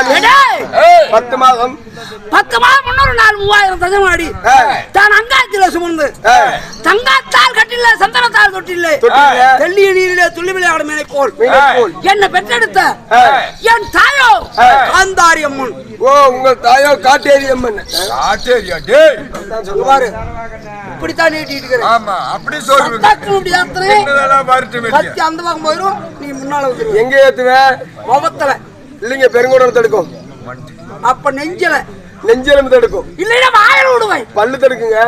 பத்து மாதம் பத்து மாதம் முன்னூறு நாள் மூவாயிரம் தஜமாடி ஆ. தான் அங்காத்தில சுமந்து. தங்காத்தால் கட்டில சந்தனத்தால் தொட்டில்லை. தெல்லிய நீரிலே துள்ளி விளையாடும் மேனை போல். என்னை பெற்றெடுத்த. என் தாயோ? காந்தாரி அம்மன் ஓ உங்கள் தாயோ காட்டேரி அம்மன் சொல்லுவாரு இப்படித்தான் நீட்டிட்டு இருக்கிறேன். ஆமா அப்படி சொல்லுங்க அந்த பக்கம் போயிரும் நீ முன்னால எங்க ஏத்துவ? முகத்துல இல்லைங்க பெருங்குடம் தடுக்கும். அப்ப நெஞ்சல. நெஞ்செலும்பு தடுக்கும். இல்லைன்னா வாயில விடுவேன் பல்லு தடுக்குங்க.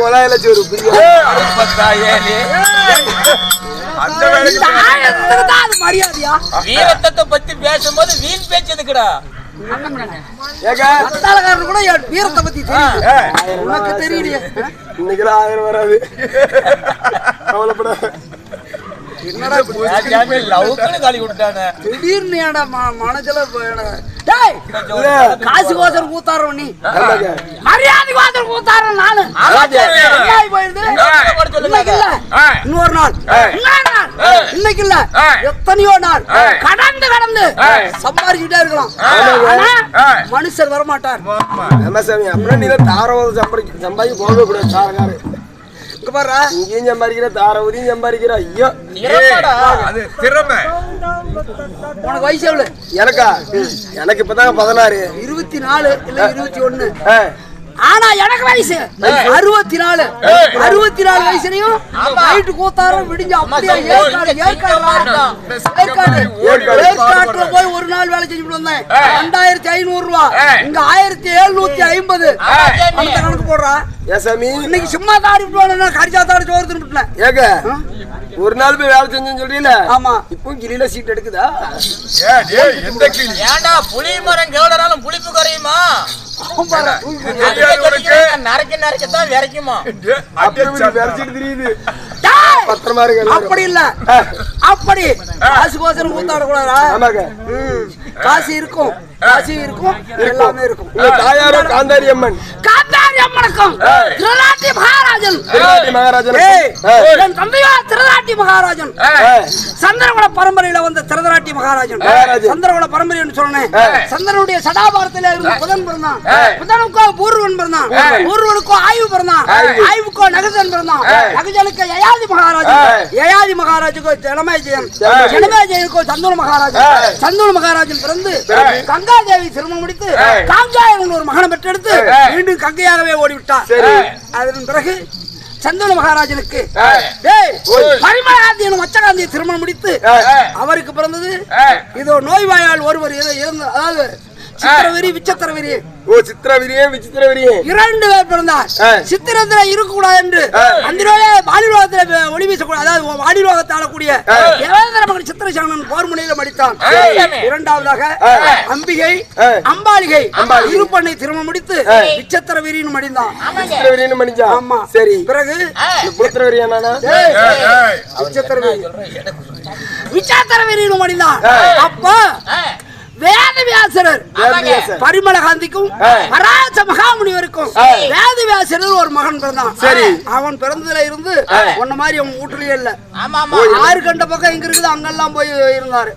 கொலாயில நீ. அந்த மரியாதையா? வீரத்தத்தை பத்தி பேசும்போது வீண் பேச்சு எதுக்குடா? கூட என் வீரத்தை பத்தி தெரியும் உனக்கு தெரியலையே. இன்னைக்கெல்லாம் ஆயிரம் வராது. கவலைப்படாத. திடீர்னு மனசுல காசு கோசம் கூத்தாரம் நீ. மரியாதை கோசம் கூத்தாரம் நானு. என்ன. இன்னைக்கு இல்ல. இன்னொரு நாள். இன்னைக்கு இல்ல. எத்தனையோ நாள். கடந்து. சம்பாரிச்சுட்டே இருக்கலாம். மனுஷர் வரமாட்டார். ஆமா. சாமி அப்புறம் நீ தாரம் சம்பாதிக்க போகவே கூடாது தாரகாரு பாரு இங்கேயும் சம்பாதிக்கிற தாரவதியும் சம்பாதிக்கிற ஐயோ. திறமைடா. அது திறமை உனக்கு வயசு எவ்வளவு? எனக்கா? எனக்கு இப்பதாங்க பதினாறு. இருபத்தி நாலு இல்ல இருபத்தி ஒண்ணு. ஆனா எனக்கு வயசு. அறுபத்தி நாலு அறுபத்தி நாலு வயசுலயும் நைட்டு கூத்தாரம் விடிஞ்சு அப்படியே ஏற்காடு ஏற்காடு ஏற்காடு. ஏற்காடு. ஏற்காட்டுல போய் ஒரு நாள் வேலை செஞ்சுட்டு வந்தேன். ரெண்டாயிரத்தி ஐநூறு ரூபா இங்க ஆயிரத்தி எழுநூத்தி ஐம்பது. அந்த கணக்கு போடுறா. இன்னைக்கு சும்மா தாடி விட்டுவானா கடிச்சா தாடி சோறு தின்னுட்டேன் ஏங்க. ஒரு நாள் போய் வேலை செஞ்சேன்னு சொல்றீல ஆமா இப்போ கிளியில சீட் எடுக்குதா ஏய், டேய், எந்த கிளி ஏன்டா புளி மரம் கேவலனாலும் புளிப்பு குறையுமா நரைக்க நரைக்கத்தான் விரைக்குமா. விரைச்சிட்டு தெரியுது! பத்திரமா இருக்கு. அப்படி இல்ல. அப்படி. காசு கோசரம் கூத்தாட கூடாதா. காசு இருக்கும். காசு இருக்கும். எல்லாமே இருக்கும். தாயாரும் காந்தாரி அம்மன்? காத்தாரி அம்மனுக்கும் திருநாட்டி மகாராஜன். திருநாட்டி மகாராஜன். என் தந்தையா திருநாட்டி மகாராஜன். சந்திரகுல பரம்பரையில வந்த திருதராட்டி மகாராஜன். சந்திரகுல பரம்பரைன்னு சொன்னேன். சந்திரனுடைய சடாபாரத்தில இருந்த புதன் பிறந்தான். புதனுக்கோ பூர்வன் பிறந்தான். பூர்வனுக்கோ ஆய்வு பிறந்தான். ஆய்வுக்கோ நகசன் பிறந்தான். நகசனுக்கு யயாதி மகாராஜன் யயாதி மகாராஜுக்கோ ஜனமேஜயனுக்கோ சந்தூர மகாராஜன் சந்தூர மகாராஜன் பிறந்து கங்காதேவி திருமணம் முடித்து காங்காயன் ஒரு மகனை பெற்றெடுத்து மீண்டும் கங்கையாகவே ஓடிவிட்டார். அதன் பிறகு சந்தூர மகாராஜனுக்கு பரிமளகாந்தி மச்சகாந்தியை திருமணம் முடித்து அவருக்கு பிறந்தது இதோ நோய்வாயால் ஒருவர் அதாவது சித்திரவெறி விச்சத்திரவெறி ஓ சித்திரவிரியே விசித்திரவிரியே இரண்டு பேர் பிறந்தார். ஆ. சித்திரத்துல இருக்கக்கூடாது என்று அந்த நோயை வாலிலோகத்துல ஒளி வீசக்கூடாது. அதாவது வாலிலோகத்தை ஆளக்கூடிய தேவேந்திர மகன் சித்திரசானன் போர் முனையில மடித்தான் இரண்டாவதாக அம்பிகை. அம்பாளிகை இருப்பண்ணை திருமணம் முடித்து விச்சத்திர வீரின்னு மடிந்தான். விசித்திரவிரின்னு மணிச்சா ஆமா. சரி. பிறகு ஏய், ஏய். விச்சத்திரவீரி. விச்சாத்திரவீரின்னு மடிந்தான். அப்போ வேதவியாசரர் வேதவியாசர். பரிமள காந்திக்கும் பராச மகாமுனிவருக்கும் வேதவியாசரர் ஒரு மகன் பிறந்தான். சரி. அவன் பிறந்ததுல இருந்து உன்ன மாதிரி அவன் வீட்டுலயே இல்ல. ஆமா ஆமா ஆறு கண்ட பக்கம் எங்க இருக்குது அங்கெல்லாம் போய் இருந்தாரு.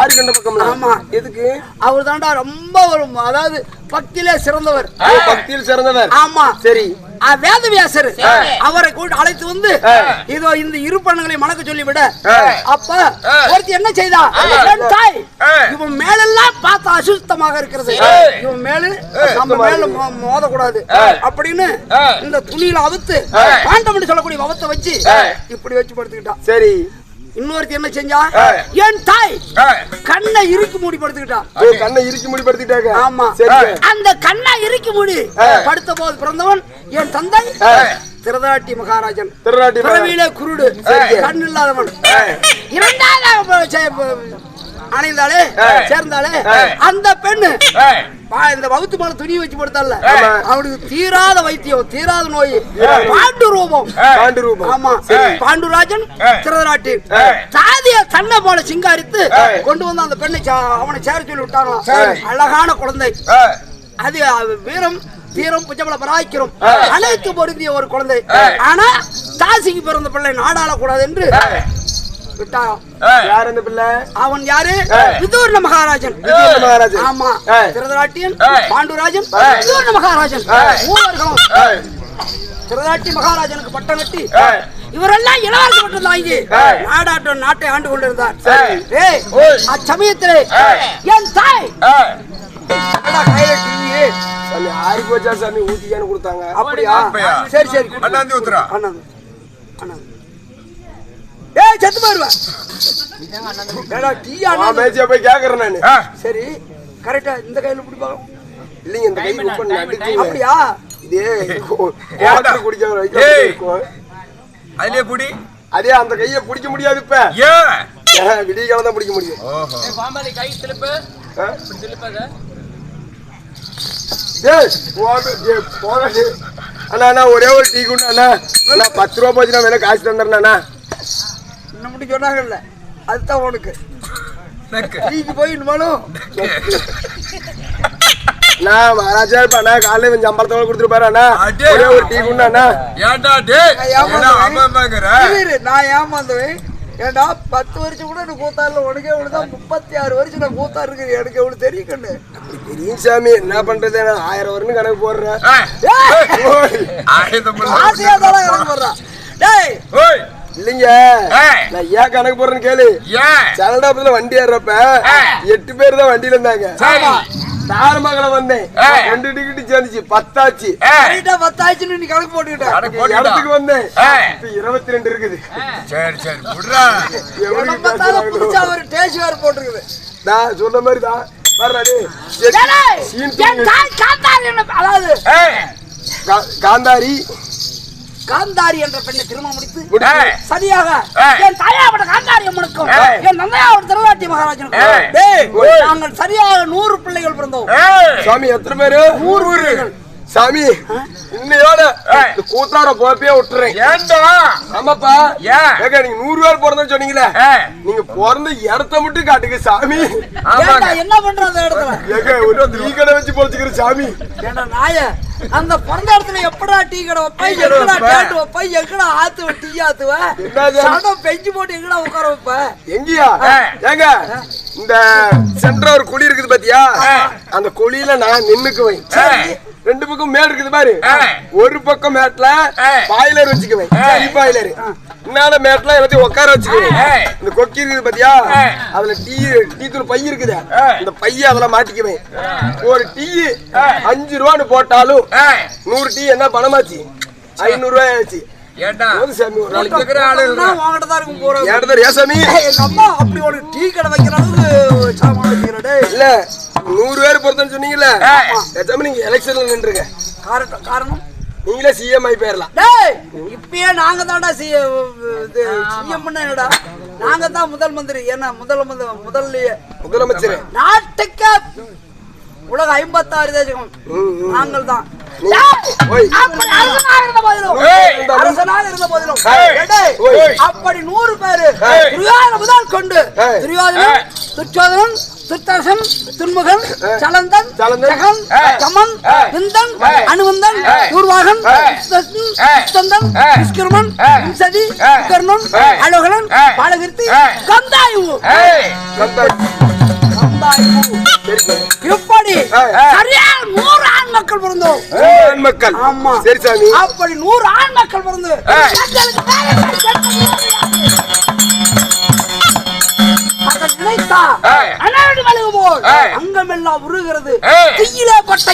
ஆறு கண்ட பக்கம் ஆமா. எதுக்கு? அவர் தாண்டா ரொம்ப ஒரு அதாவது பக்தியிலே சிறந்தவர். பக்தியில் சிறந்தவர். ஆமா. சரி. வேதவியாசர் அவரை அழைத்து வந்து இதோ இந்த இரு பண்ணங்களை மணக்க சொல்லி விட அப்ப ஒருத்தி என்ன செய்தா? தாய். இவன் மேலெல்லாம் பார்த்து அசுத்தமாக இருக்கிறது. இவன் மேலு நம்ம மேல மோதக்கூடாது. அப்படின்னு இந்த துணியில அவுத்து பாண்டம் சொல்லக்கூடிய வவத்தை வச்சு இப்படி வச்சு படுத்துக்கிட்டான். சரி. இன்னொருத்தி என்ன செஞ்சா? என் தாய் கண்ணை இறுக்கி மூடி படுத்துக்கிட்டான் ஓ கண்ணை இறுக்கி மூடி படுத்திட்டாங்க ஆமா அந்த கண்ணை இறுக்கி மூடி படுத்த போது பிறந்தவன் என் தந்தை திருதாட்டி மகாராஜன். மகாராஜன். பிறவியிலே குருடு. கண் இல்லாதவன் இரண்டாவது அணைந்தாலே சேர்ந்தாலே அந்த பெண்ணு இந்த வகுத்து மேல துணி வச்சு படுத்தால. அவனுக்கு தீராத வைத்தியம் தீராத நோய். பாண்டு ரூபம். பாண்டு ரூபம். ஆமா. பாண்டுராஜன் திருதராட்டி. சாதிய தன்னை போல சிங்காரித்து கொண்டு வந்து அந்த பெண்ணை அவனை சேர சொல்லி விட்டாங்களாம் அழகான குழந்தை. அது அது வீரம் தீரம் புஜபல பராய்க்கிறோம் அனைத்து பொருந்திய ஒரு குழந்தை. ஆனா தாசிக்கு பிறந்த பிள்ளை நாடாளக்கூடாது என்று விட்டாராம் யார் அந்த பிள்ளை? அவன் யாரு? விதூர்ண மகாராஜன். மகாராஜன் ஆமா. திருதராட்டியன் பாண்டுராஜன் விதூர்ண மகாராஜன் மூவர்களும். திருதராட்டி மகாராஜனுக்கு பட்டம் கட்டி இவரெல்லாம் இளவரச பட்டம் தாங்கி நாடாட்டம் நாட்டை ஆண்டு கொண்டிருந்தார். ஏய், அச்சமயத்திலே என் தாய். சாமி ஆறி போச்சா சாமி கொடுத்தாங்க. அப்படியா? அப்படியா? சரி சரி அண்ணாந்து ஊத்துறா. அண்ணாந்து. அண்ணாந்து. ஏய் செத்து போயிருவேன் ஏடா டீ மேய்ச்சியா போய் கேக்குறேன் நானு. சரி கரெக்டா இந்த கையில பிடிப்பாங்க. இல்லைங்க இந்த கை ரொம்ப நடுக்கு அப்படியா? இதே வாட்டர் குடிக்க வைக்க ஏய். இருக்கும். அதுலயே புடி. அதே அந்த கையை பிடிக்க முடியாது இப்ப. ஏன் விடிய காலம் தான் பிடிக்க முடியும். ஓஹோ. போக டேய். அண்ணா அண்ணா ஒரே ஒரு டீ குண்டு அண்ணா. பத்து ரூபா போச்சு நான் வேலை காசு தந்துடுறேண்ணா இன்னும் முடி சொன்னாங்கல்ல? அதுதான் உனக்கு. நக்கு. டீக்கு போய் இனிமேலும் நான் மகாராஜா இருப்பா அண்ணா காலையில கொஞ்சம் சம்பளத்தோட கொடுத்துருப்பாரு அண்ணா. அடே. ஒரே ஒரு டீ குண்டு அண்ணா. ஏன்டா டேய் நான் ஏமாந்தவன். ஏண்டா பத்து வருஷம் கூட எனக்கு கூத்தாரில் உனக்கு எவ்வளவுதான் முப்பத்தி ஆறு வருஷம் நான் கூத்தா இருக்குது எனக்கு எவ்வளவு தெரியும் கண்ணு? பெரிய சாமி. என்ன பண்றது? நான் ஆயிரம் வரும்னு கணக்கு போடுறேன் ஏய், ஓய், ஆயுதம் பண்ணு. ஆசையா தான் எனக்கு போடுறான் டேய். இல்லைங்க. நான் ஏன் கணக்கு போடுறேன்னு கேளு. ஏன்? சலடாபத்துல வண்டி ஏறப்ப எட்டு பேர் தான் வண்டியில இருந்தாங்க. தாரமங்கலம் வந்தேன். ரெண்டு டிக்கெட் சேர்ந்துச்சு. பத்தாச்சு. பத்தாயிடுச்சுன்னு நீ கணக்கு போட்டுக்கிட்ட கணக்கு போட்டுடா. இடத்துக்கு வந்தேன். இப்ப இருபத்தி ரெண்டு இருக்குது சரி சரி. ஒரு டேஸ்ட் வேறு போட்டுருக்குது. நான் சொன்ன மாதிரி தான் அதாவது காந்தாரி. காந்தாரி என்ற பெண்ணை திருமணம் முடித்து சரியாக. என் தாயாவோட காந்தாரி அம்மனுக்கும். என் நந்தையாவோட திருவிழாட்டி ஏய். மகாராஜனுக்கும் டேய், நாங்கள் சரியாக நூறு பிள்ளைகள் பிறந்தோம். சாமி எத்தனை பேரு? நூறு பிள்ளைகள். சாமி இன்னையோட கூத்தார போப்பே விட்டுறேன். ஏன்டா ஆமாப்பா. ஏன்? ஏங்க நீங்க நூறு பேர் பிறந்தேன்னு சொன்னீங்களே. நீங்க பிறந்த இடத்த மட்டும் காட்டுங்க சாமி. ஏண்டா, என்ன பண்ற அந்த இடத்துல? ஏங்க ஒரு டீ கடை வச்சு பொழைச்சுக்கிற சாமி. ஏண்டா நாய அந்த பிறந்த இடத்துல எப்படா டீ கடை வைப்ப? எங்கடா? டேட்டு வைப்ப? எங்கடா ஆத்துவ டீ ஆத்துவ? சடம் பெஞ்சு போட்டு எங்கடா உட்கார வைப்ப? எங்கயா. ஏங்க இந்த சென்ட்ர ஒரு குழி இருக்குது பாத்தியா? அந்த குழியில நான் நின்னுக்குவேன். ரெண்டு பக்கம் மேட் இருக்குது பாரு. ஒரு பக்கம் மேட்ல. பாய்லர் வச்சுக்குவேன். டீ பாய்லர் இன்னால மேட்ல எல்லாத்தையும் உட்கார வச்சுக்குவேன். இந்த கொக்கி இருக்குது பாத்தியா. அதுல டீ டீ தூள் பை இருக்குது. இந்த பைய அதுல மாட்டிக்குவேன். ஒரு டீ அஞ்சு ரூபான்னு போட்டாலும் நூறு டீ என்ன பணமாச்சு? ஐநூறு ரூபாய் ஆச்சு ஏன் ஏன் சாமி அப்படி ஒரு டீ கடை வைக்கிற அளவுக்கு சாமான் வைக்கிறேன் டேய். இல்ல. நூறு பேர் பொறுத்தன்னு சொன்னீங்கல்ல. பேசாம நீங்க எலெக்ஷன்ல நின்றுங்க காரணம் காரணம்? நீங்களே சிஎம் ஆகி போயிடலாம் இப்பயே நாங்க தான்டா சி இது சிஎம் என்னடா? நாங்க தான் முதல் மந்திரி. என்ன முதல் முதல்லயே. முதலமைச்சர். நாட்டுக்கு உலக ஐம்பத்தாறு தேசம். நாங்கள் தான். அப்படி நூறு பேரு முதல் கொண்டு. துரியோதனன். துச்சோதனன் துர்தர்சன் துன்முகன். சலந்தன் ஏய். கமன். விந்தன் ஏய். சுதந்தன் ஏய். விஸ்கிருமன் ஏய். கர்ணன். அழகலன். பாலகிருத்தி. கந்தாயு ஏய். சரியா நூறு ஆண் மக்கள் பிறந்தோம் ஆண் மக்கள் ஆமா. சரி சாமி அப்படி நூறு ஆண் மக்கள் பிறந்து அதை நினைத்தா போல் ஏய். அங்கமெல்லாம் உருகிறது. தீயிலே பட்ட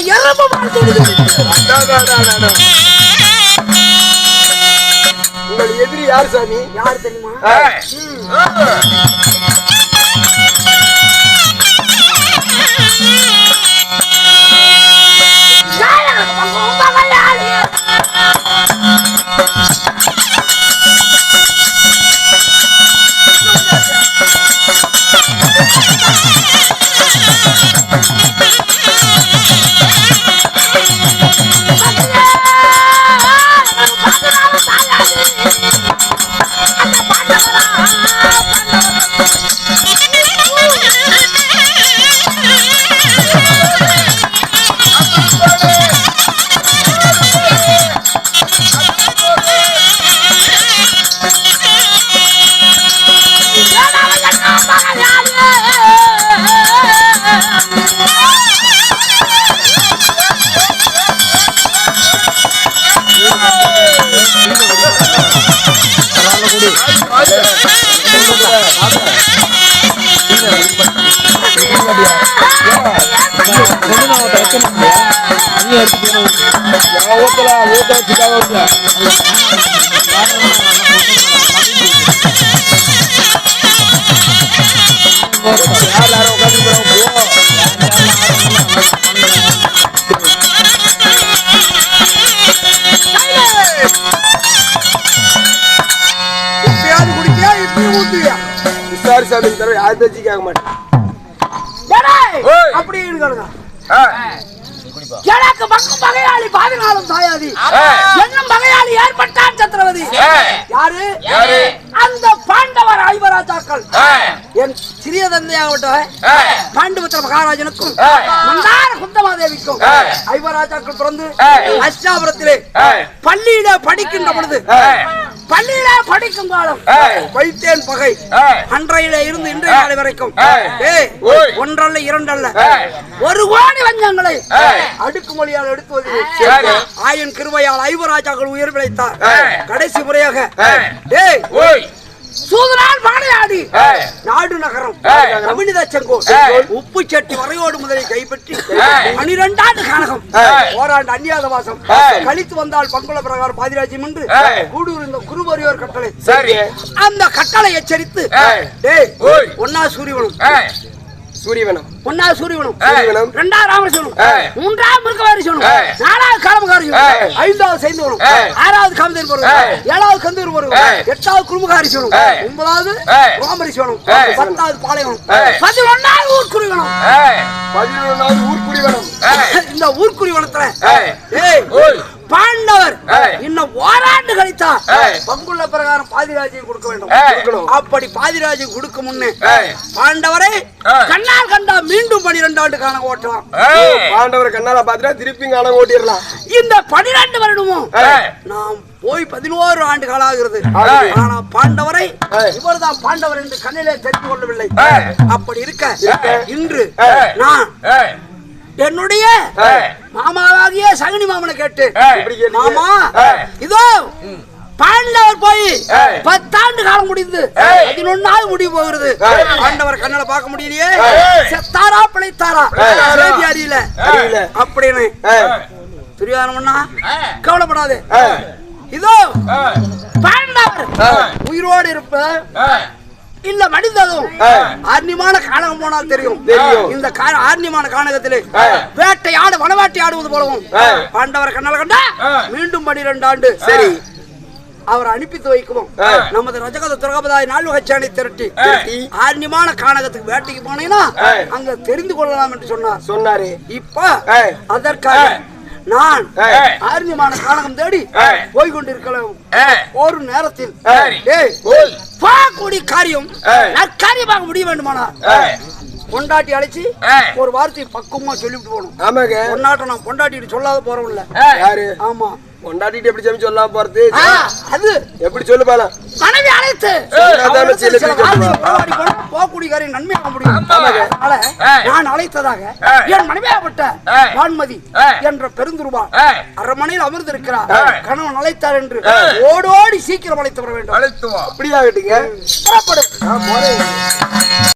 அடா. உங்கள் எதிரி யார் சாமி? யார் தெரியுமா? ಯಾರು சாமி தர யார் பேச்சு கேட்க மாட்டேன். அப்படி இருக்காருங்க ஆ. எனக்கு மக்கும் பகையாளி பாதினாலும் தாயாதி. என்னும் பகையாளி ஏற்பட்டான் சத்திரவதி. யாரு? அந்த பாண்டவர் ஐவராஜாக்கள். என் சிறிய தந்தையாகட்டும். பாண்டுபுத்திர மகாராஜனுக்கும். மந்தார குந்தமாதேவிக்கும். ஐவராஜாக்கள் பிறந்து. அஷ்டாபுரத்திலே. பள்ளியில படிக்கின்ற பொழுது. பள்ளியில படிக்கும் காலம். வைத்தேன் பகை. அன்றையில இருந்து இன்றைய நாளை வரைக்கும். ஒன்றல்ல இரண்டல்ல. ஒரு கோடி வஞ்சங்களை. அடுக்குமொழியால் எடுத்து. வருகிறேன் ஆயன் கிருபையால் ஐவராஜாக்கள் உயிர் பிழைத்தார். கடைசி முறையாக. சூதனால் ஆ. நாடு நகரம் செங்கோல் ஆ. உப்பு சட்டி வரையோடு முதலை கைப்பற்றி. பனிரெண்டாண்டு கானகம். ஓராண்டு அந்நியாத வாசம் ஆ. கழித்து வந்தால் பங்குல பிரகாரம் பாதிராஜ்யம் என்று. கூடூர் இந்த குருவரியோர் கட்டளை சரி அந்த கட்டளை எச்சரித்து. ஒன்னா சூரியவனம். சூரியவனம் ஒன்னா சூரியவனம். சூரியவனம் ரெண்டாவது ராமசோனம் ஆ. மூன்றாவது மிருகவாரி சோனம் ஆ. நாலாவது காலமகாரி ஆ. ஐந்தாவது சைந்தவனம். ஆறாவது காமதேர் பருவம் ஆ. ஏழாவது கந்தூர் ஆ. எட்டாவது குருமுகாரி சோனம் ஆ. ஒன்பதாவது ஆ. ரோமரி சோனம் ஆ. பத்தாவது பாளையம். பதினொன்னாவது ஊர்க்குருவனம் ஆ. பதினொன்றாவது ஊர்க்குடிவனம். இந்த ஊர்க்குருவனத்துல ஆ. ஏய் ஓய். பாண்டவர். இன்னும் ஓராண்டு கழித்தா. பங்குள்ள பிரகாரம் பாதிராஜ்யம் கொடுக்க வேண்டும். அப்படி பாதிராஜ்யம் கொடுக்க முன்னே. பாண்டவரை. கண்ணால் கண்டா மீண்டும் பனிரெண்டு ஆண்டு காண ஓட்டலாம். பாண்டவர் கண்ணால பாத்துட்டா திருப்பி காண ஓட்டிடலாம் இந்த பனிரெண்டு வருடமும். நாம் போய் பதினோரு ஆண்டு காலாகிறது ஆகுது. ஆனா பாண்டவரை. இவர்தான் பாண்டவர் என்று கண்ணிலே தெரிந்து கொள்ளவில்லை. அப்படி இருக்க. இன்று. நான். என்னுடைய. மாமாவாகிய சகுனி மாமனை கேட்டு? மாமா. இதோ பாண்டவர் போய். பத்தாண்டு காலம் முடிந்து. பதினொன்னாவது முடிவு போகிறது. பாண்டவர் கண்ணால பார்க்க முடியலையே. செத்தாரா பிழைத்தாரா. செய்தி அறியல. அப்படின்னு ஆ. கவலைப்படாது. இதோ. பாண்டவர். உயிரோடு இருப்ப. இல்ல மடிந்ததும். ஆர்ணியமான கானகம் போனால் தெரியும். இந்த கா- ஆர்ணியமான கானகத்திலே ஆ. வேட்டையாடு வனவாட்டி ஆடுவது போலவும். பாண்டவர் கண்ணால கண்டா. மீண்டும் பனிரெண்டு ஆண்டு சரி அவர் அனுப்பித்து வைக்கவும். நமது ரஜகத துரகபதாய் நால்வகச்சானை திரட்டி திரட்டி. ஆர்ணியமான கானகத்துக்கு வேட்டைக்கு போனீங்கன்னா. அங்க தெரிந்து கொள்ளலாம் என்று சொன்னார் சொன்னாரு இப்ப. அதற்காக நான் ஆ. ஆர்ணியமான கானகம் தேடி. போய் கொண்டிருக்கலாம். ஒரு நேரத்தில். பார்க்கக்கூடிய காரியம் ஆ. நற்காரியமாக முடிய வேண்டுமானா. பொண்டாட்டி அழைச்சி. ஒரு வார்த்தையை பக்குவமா சொல்லிவிட்டு போகணும் ஆமாங்க பொண்டாட்ட நான் பொண்டாட்டிட்டு சொல்லாத போறோம் இல்ல ஆ. யாரு ஆமா கொண்டாடிட்டு எப்படி சமைச்சு சொல்லாம போறது? அது. எப்படி சொல்லு பாலாம் மனைவி அழைத்து. போகக்கூடிய காரியம் நன்மையாக முடியும். நான் அழைத்ததாக. என் மனைவியாகப்பட்ட. வான்மதி. என்ற பெருந்துருவா ஆ. அரண்மனையில் அமர்ந்திருக்கிறார். கணவன் அழைத்தார் என்று. ஓடோடி சீக்கிரம் அழைத்து வர வேண்டும். அப்படியா கேட்டீங்க? புறப்படும்